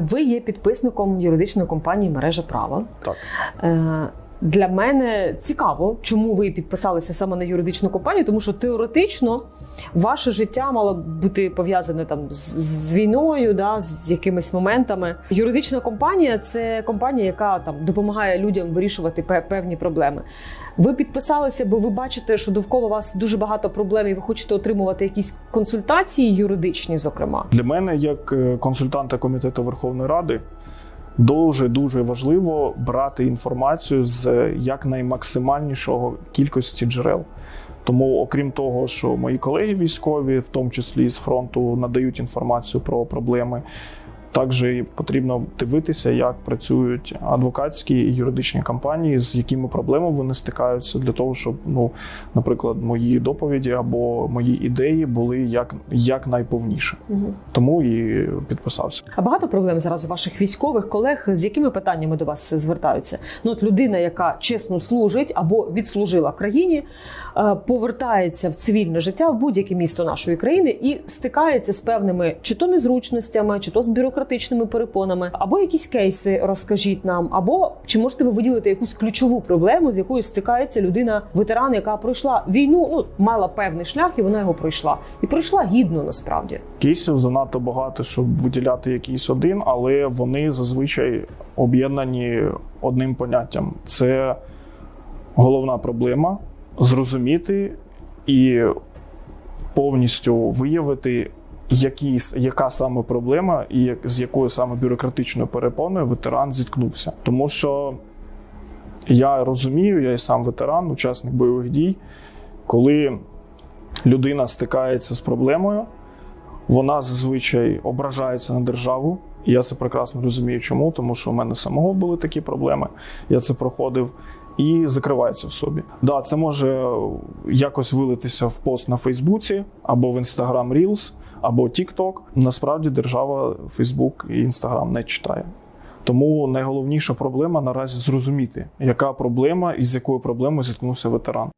Ви є підписником юридичної компанії мережа права. Так. Для мене цікаво, чому ви підписалися саме на юридичну компанію, тому що теоретично ваше життя мало бути пов'язане там з, з війною, да, з якимись моментами. Юридична компанія це компанія, яка там допомагає людям вирішувати певні проблеми. Ви підписалися, бо ви бачите, що довкола вас дуже багато проблем, і ви хочете отримувати якісь консультації юридичні, зокрема. Для мене, як е, консультанта комітету Верховної Ради, дуже дуже важливо брати інформацію з якнаймаксимальнішого кількості джерел. Тому, окрім того, що мої колеги військові, в тому числі з фронту, надають інформацію про проблеми. Також потрібно дивитися, як працюють адвокатські і юридичні компанії, з якими проблемами вони стикаються, для того, щоб, ну, наприклад, мої доповіді або мої ідеї були як, як найповніше. Мгм. Тому і підписався. А багато проблем зараз у ваших військових колег, з якими питаннями до вас звертаються? Ну, от людина, яка чесно служить або відслужила країні, е, повертається в цивільне життя в будь-яке місто нашої країни і стикається з певними чи то незручностями, чи то з бюрократичними перепонами, або якісь кейси розкажіть нам, або чи можете ви виділити якусь ключову проблему, з якою стикається людина, ветеран, яка пройшла війну, ну мала певний шлях, і вона його пройшла, і пройшла гідно насправді. Кейсів занадто багато, щоб виділяти якийсь один, але вони зазвичай об'єднані одним поняттям: це головна проблема зрозуміти і повністю виявити, які, яка саме проблема і з якою саме бюрократичною перепоною ветеран зіткнувся. Тому що я розумію, я і сам ветеран, учасник бойових дій, коли людина стикається з проблемою, вона зазвичай ображається на державу. І я це прекрасно розумію, чому, тому що у мене самого були такі проблеми. Я це проходив і закривається в собі. Да, це може якось вилитися в пост на Фейсбуці або в Instagram Reels, або TikTok. Насправді держава Фейсбук і Instagram не читає. Тому найголовніша проблема наразі зрозуміти, яка проблема і з якою проблемою зіткнувся ветеран.